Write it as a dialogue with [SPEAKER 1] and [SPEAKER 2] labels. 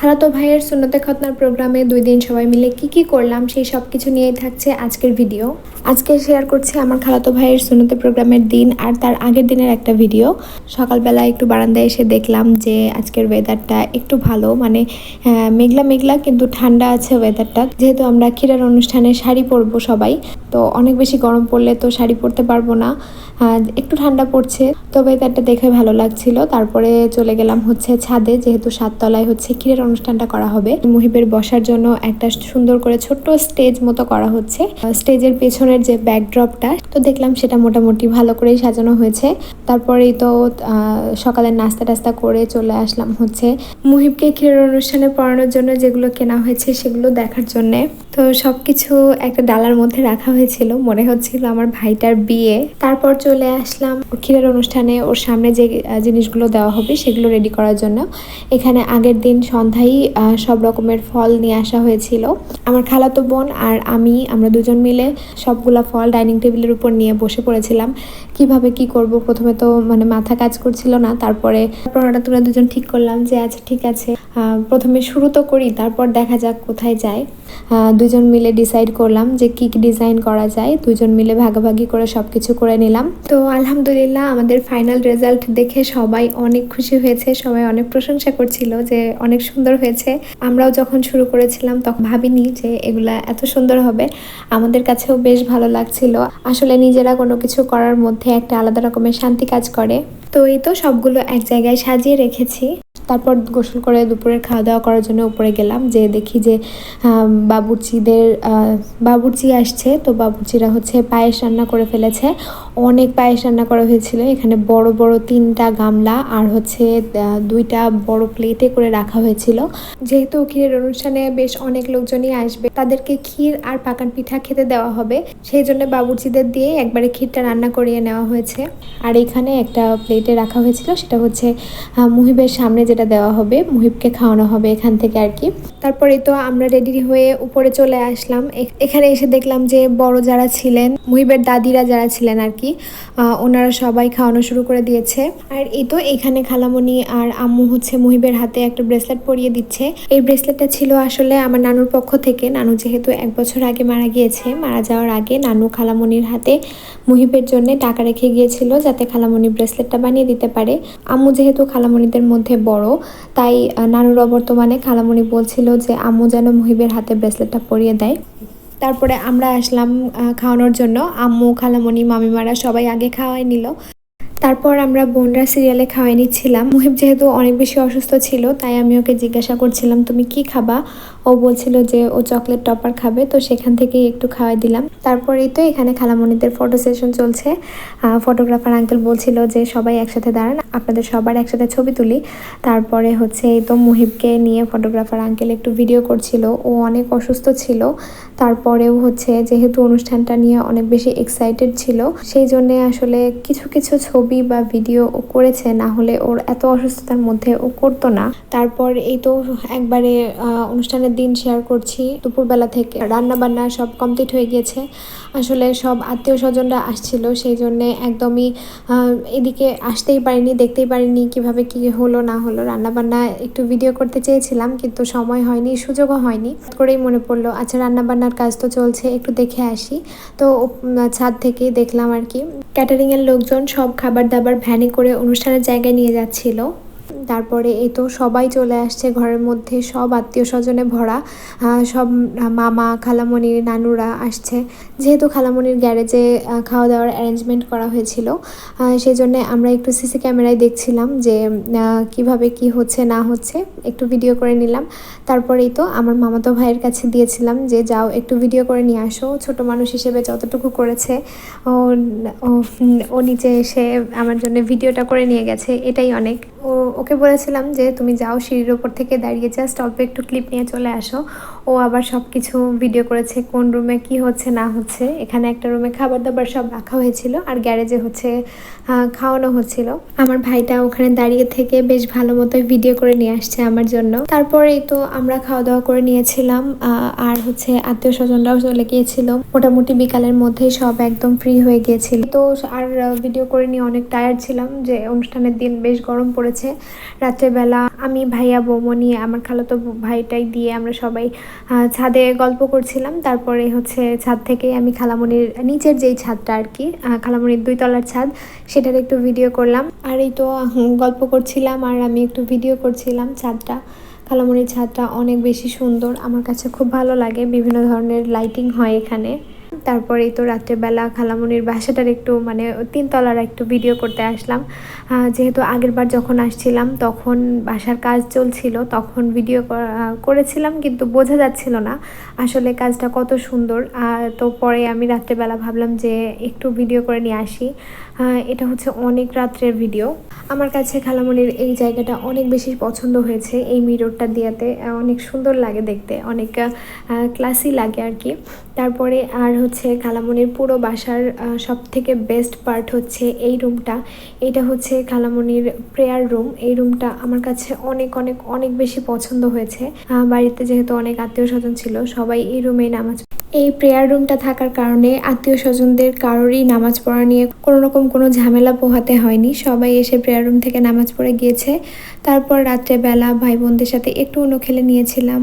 [SPEAKER 1] খালাতো ভাইয়ের সুন্নতে খতনার প্রোগ্রামে দুই দিন সবাই মিলে কি কি করলাম, সেই সব কিছু নিয়েই থাকছে আজকের ভিডিও আজকে শেয়ার করছি আমার খালাতো ভাইয়ের সুন্নতে প্রোগ্রামের দিন আর তার আগের দিনের একটা ভিডিও সকালবেলা একটু বারান্দায় এসে দেখলাম যে আজকের ওয়েদারটা একটু ভালো মানে মেঘলা মেঘলা কিন্তু ঠান্ডা আছে ওয়েদারটা যেহেতু আমরা ক্ষীরার অনুষ্ঠানে শাড়ি পরবো সবাই, তো অনেক বেশি গরম পড়লে তো শাড়ি পরতে পারব না। একটু ঠান্ডা পড়ছে, তো ওয়েদারটা দেখে ভালো লাগছিল। তারপরে চলে গেলাম হচ্ছে ছাদে, যেহেতু সাততলায় হচ্ছে ক্ষীরের অনুষ্ঠানটা করা হবে। মুহিবের বসার জন্য একটা সুন্দর করে ছোট্ট স্টেজ মতো করা হচ্ছে। স্টেজের পেছনের যে ব্যাকড্রপটা তো দেখলাম সেটা মোটামুটি ভালো করেই সাজানো হয়েছে। তারপরেই তো আহ, সকালের নাস্তা টাস্তা করে চলে আসলাম হচ্ছে মুহিবকে ক্ষীরের অনুষ্ঠানে পড়ানোর জন্য যেগুলো কেনা হয়েছে সেগুলো দেখার জন্যে। তো সবকিছু একটা ডালার মধ্যে রাখা হয়েছিল মনে হচ্ছিল আমার ভাইটার বিয়ে। তারপর চলে আসলাম ক্ষীরের অনুষ্ঠানে ওর সামনে যে জিনিসগুলো দেওয়া হবে সেগুলো রেডি করার জন্য। এখানে আগের দিন সন্ধ্যায় আহ, সব রকমের ফল নিয়ে আসা হয়েছিল। আমার খালাতো বোন আর আমি আমরা দুজন মিলে সবগুলা ফল ডাইনিং টেবিলের উপর নিয়ে বসে পড়েছিলাম। কীভাবে কি করব? প্রথমে তো মানে মাথা কাজ করছিল না তারপরে হঠাৎ করে দুজন ঠিক করলাম যে আচ্ছা ঠিক আছে। প্রথমে শুরু তো করি তারপর দেখা যাক কোথায় যায়। দুজন মিলে ডিসাইড করলাম যে কি কি ডিজাইন করা যায়। দুজন মিলে ভাগাভাগি করে সব কিছু করে নিলাম। তো আলহামদুলিল্লাহ আমাদের ফাইনাল রেজাল্ট দেখে সবাই অনেক খুশি হয়েছে সবাই অনেক প্রশংসা করছিল যে অনেক সুন্দর হয়েছে। আমরাও যখন শুরু করেছিলাম তখন ভাবিনি যে এগুলা এত সুন্দর হবে। আমাদের কাছেও বেশ ভালো লাগছিল। আসলে নিজেরা কোনো কিছু করার মধ্যে একটা আলাদা রকমের শান্তি কাজ করে। তো এই তো সবগুলো এক জায়গায় সাজিয়ে রেখেছি। তারপর গোসল করে দুপুরের খাওয়া দাওয়া করার জন্য উপরে গেলাম। যে দেখি যে বাবুর্চিদের বাবুর্চি আসছে। তো বাবুর্চিরা হচ্ছে পায়েস রান্না করে ফেলেছে। অনেক পায়েস রান্না করা হয়েছিল। এখানে বড় বড় তিনটা গামলা আর হচ্ছে দুইটা বড় প্লেটে করে রাখা হয়েছিল। যেহেতু ক্ষীরের অনুষ্ঠানে বেশ অনেক লোকজনই আসবে, তাদেরকে ক্ষীর আর পাকান পিঠা খেতে দেওয়া হবে। সেই জন্য বাবুর্চিদের দিয়ে একবারে ক্ষীরটা রান্না করিয়ে নেওয়া হয়েছে। আর এখানে একটা প্লেটে রাখা হয়েছিল, সেটা হচ্ছে মুহিবের সামনে যেটা দেওয়া হবে, মুহিবকে খাওয়ানো হবে এখান থেকে আর কি। তারপরে তো আমরা রেডি হয়ে উপরে চলে আসলাম। এখানে এসে দেখলাম যে বড় যারা ছিলেন, মুহিবের দাদিরা যারা ছিলেন আর কি আহ, ওনারা সবাই খাওয়ানো শুরু করে দিয়েছে। আর এই তো এখানে খালামণি আর আম্মু হচ্ছে মুহিবের হাতে একটা ব্রেসলেট পরিয়ে দিচ্ছে। এই ব্রেসলেটটা ছিল আসলে আমার নানুর পক্ষ থেকে। নানু যেহেতু এক বছর আগে মারা গিয়েছে মারা যাওয়ার আগে নানু খালামণির হাতে মুহিবের জন্য টাকা রেখে গিয়েছিল যাতে খালামণি ব্রেসলেটটা বানিয়ে দিতে পারে। আম্মু যেহেতু খালামণিদের মধ্যে বড় তাই নানুর অবর্তমানে খালামণি বলছিল যে আম্মু যেন মুহিবের হাতে ব্রেসলেটটা পরিয়ে দেয়। তারপরে আমরা আসলাম খাওয়ানোর জন্য। আম্মু খালামণি মামিমারা সবাই আগে খাওয়াই নিল। তারপর আমরা বোনরা সিরিয়ালে খাওয়াই নিচ্ছিলাম। মুহিব যেহেতু অনেক বেশি অসুস্থ ছিল, তাই আমি ওকে জিজ্ঞাসা করছিলাম, তুমি কি খাবা? ও বলছিল যে ও চকলেট টপার খাবে, তো সেখান থেকেই একটু খাওয়াই দিলাম। তারপরেই তো এখানে খালামণিদের ফটো সেশন চলছে। ফটোগ্রাফার আঙ্কেল বলছিল যে, সবাই একসাথে দাঁড়ান, আপনাদের সবার একসাথে ছবি তুলি। তারপরে হচ্ছে এই তো মুহিবকে নিয়ে ফটোগ্রাফার আঙ্কেল একটু ভিডিও করছিল। ও অনেক অসুস্থ ছিল। তারপরেও হচ্ছে যেহেতু অনুষ্ঠানটা নিয়ে অনেক বেশি এক্সাইটেড ছিল, সেই জন্যে আসলে কিছু কিছু ছবি বা ভিডিও ও করেছে, না হলে ওর এত অসুস্থতার মধ্যে ও করতো না। তারপর এই তো একবারে অনুষ্ঠানের দিন শেয়ার করছি। দুপুরবেলা থেকে রান্না বান্না সব কমপ্লিট হয়ে গিয়েছে। আসলে সব আত্মীয় স্বজনরা আসছিল, সেই জন্যে একদমই এদিকে আসতেই পারিনি, দেখতেই পারিনি কীভাবে কি হলো, না হলো। রান্না বান্না একটু ভিডিও করতে চেয়েছিলাম, কিন্তু সময় হয়নি, সুযোগও হয়নি। করেই মনে পড়ল আচ্ছা রান্না বান্নার কাজ তো চলছে, একটু দেখে আসি। তো ছাদ থেকেই দেখলাম আর কি। ক্যাটারিং এর লোকজন সব খাবার দাবার ভ্যানে করে অনুষ্ঠানের জায়গায় নিয়ে যাচ্ছিল। তারপরে এই তো সবাই চলে আসছে ঘরের মধ্যে, সব আত্মীয় স্বজনে ভরা সব মামা, খালামণি, নানুরা আসছে। যেহেতু খালামণির গ্যারেজে খাওয়া দাওয়ার অ্যারেঞ্জমেন্ট করা হয়েছিল সেই জন্য আমরা একটু সিসি ক্যামেরায় দেখছিলাম যে কীভাবে কি হচ্ছে, না হচ্ছে, একটু ভিডিও করে নিলাম। তারপরেই তো আমার মামাতো ভাইয়ের কাছে দিয়েছিলাম যে, যাও, একটু ভিডিও করে নিয়ে আসো। ছোট মানুষ হিসেবে যতটুকু করেছে, ও- ও নিচে এসে আমার জন্য ভিডিওটা করে নিয়ে গেছে, এটাই অনেক। ও, ওকে বলেছিলাম যে তুমি যাও সিঁড়ির ওপর থেকে দাঁড়িয়ে জাস্ট অল্প একটু ক্লিপ নিয়ে চলে আসো। ও আবার সব কিছু ভিডিও করেছে, কোন রুমে কি হচ্ছে, না হচ্ছে। এখানে একটা রুমে খাবার দাবার সব রাখা হয়েছিল আর গ্যারেজে হচ্ছে খাওয়ানো হচ্ছিল। আমার ভাইটা ওখানে দাঁড়িয়ে থেকে বেশ ভালো মতোই ভিডিও করে নিয়ে আসছে আমার জন্য। তারপরেই তো আমরা খাওয়া দাওয়া করে নিয়েছিলাম আর হচ্ছে আত্মীয় স্বজনরাও চলে গিয়েছিল। মোটামুটি বিকালের মধ্যেই সব একদম ফ্রি হয়ে গিয়েছিল। তো আর ভিডিও করে নিয়ে অনেক টায়ার্ড ছিলাম যে অনুষ্ঠানের দিন বেশ গরম পড়েছে। রাত্রেবেলা আমি ভাইয়া বৌমনি আমার খালাতো ভাইটাই দিয়ে আমরা সবাই ছাদে গল্প করছিলাম। তারপরে হচ্ছে ছাদ থেকে আমি খালামণির নিচের যেই ছাদটা আর কি খালামনির খালামণির দুই তলার ছাদ, সেটার একটু ভিডিও করলাম। আর এই তো গল্প করছিলাম আর আমি একটু ভিডিও করছিলাম ছাদটা। খালামণির ছাদটা অনেক বেশি সুন্দর, আমার কাছে খুব ভালো লাগে। বিভিন্ন ধরনের লাইটিং হয় এখানে। তারপরেই তো রাত্রেবেলা খালামণির বাসাটার একটু মানে তিনতলার একটু ভিডিও করতে আসলাম। যেহেতু আগের বার যখন আসছিলাম, তখন বাসার কাজ চলছিল, তখন ভিডিও করেছিলাম, কিন্তু বোঝা যাচ্ছিল না আসলে কাজটা কত সুন্দর। তো পরে আমি রাত্রেবেলা ভাবলাম যে একটু ভিডিও করে নিয়ে আসি। এটা হচ্ছে অনেক রাত্রের ভিডিও আমার কাছে খালামণির এই জায়গাটা অনেক বেশি পছন্দ হয়েছে, এই মিররটা দিয়াতে। অনেক সুন্দর লাগে দেখতে, অনেক ক্লাসি লাগে আর কি। তারপরে আর হচ্ছে খালামণির পুরো বাসার সব থেকে বেস্ট পার্ট হচ্ছে এই রুমটা এটা হচ্ছে খালামণির প্রেয়ার রুম এই রুমটা আমার কাছে অনেক অনেক অনেক বেশি পছন্দ হয়েছে। বাড়িতে যেহেতু অনেক আত্মীয় স্বজন ছিল, সবাই এই রুমেই নামাজ এই প্রেয়ার রুমটা থাকার কারণে আত্মীয় স্বজনদের কারোরই নামাজ পড়া নিয়ে কোনো রকম কোনো ঝামেলা পোহাতে হয়নি। সবাই এসে প্রেয়ার রুম থেকে নামাজ পড়ে গিয়েছে। তারপর রাত্রেবেলা ভাই বোনদের সাথে একটু অন্য খেলে নিয়েছিলাম।